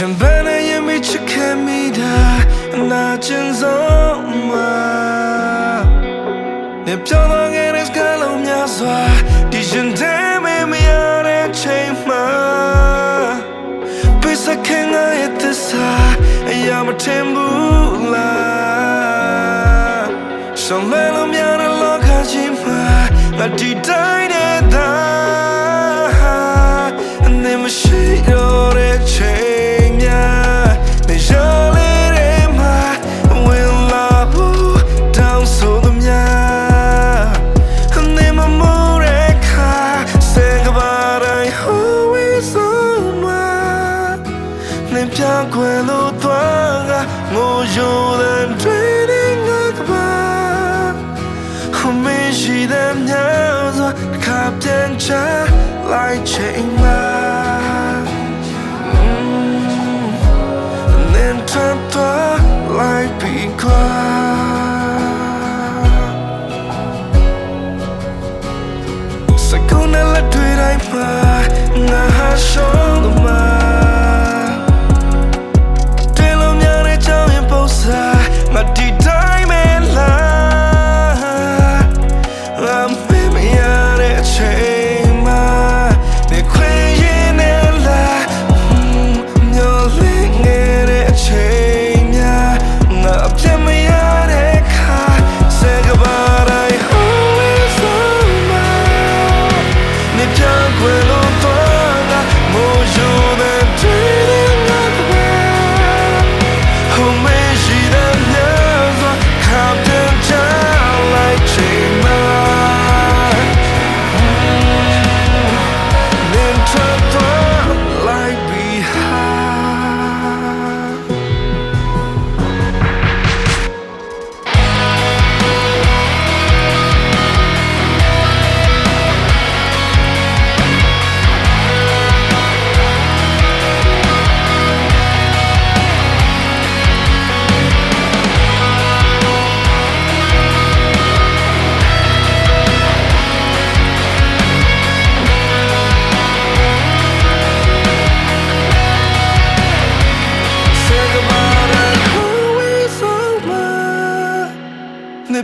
ရှင်ဘယ်နဲ့ရင်မချစ်ခဲ့မိတာအနာကျင်ဆုံးမှာနေပြောင်းတော့ငယ်တဲ့ကလုံးများစွာဒီရှင်တဲ့မမရတဲ့ချိန်မှာပိစခင်ငါရဲ့သစ္စာအရာမထင်ဘူးလားရှင်လဲ နေပြခွေလို့သွားကငိုရိုတဲ့တွေ့တဲ့ငါကပါဟမေးရှိတဲ့မြတ်စွာတစ်ခါပြန်ချ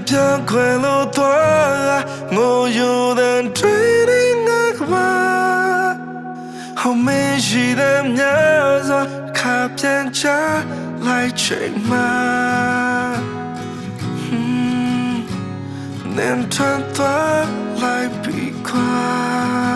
ပြန်ခွင်လို့သွားငိုယူတဲ့တွေးနေငါကပါဟိုမရှိတဲ့များစွာခါပြန်ချလိုက်ချိန်မှာ能穿梭来比快。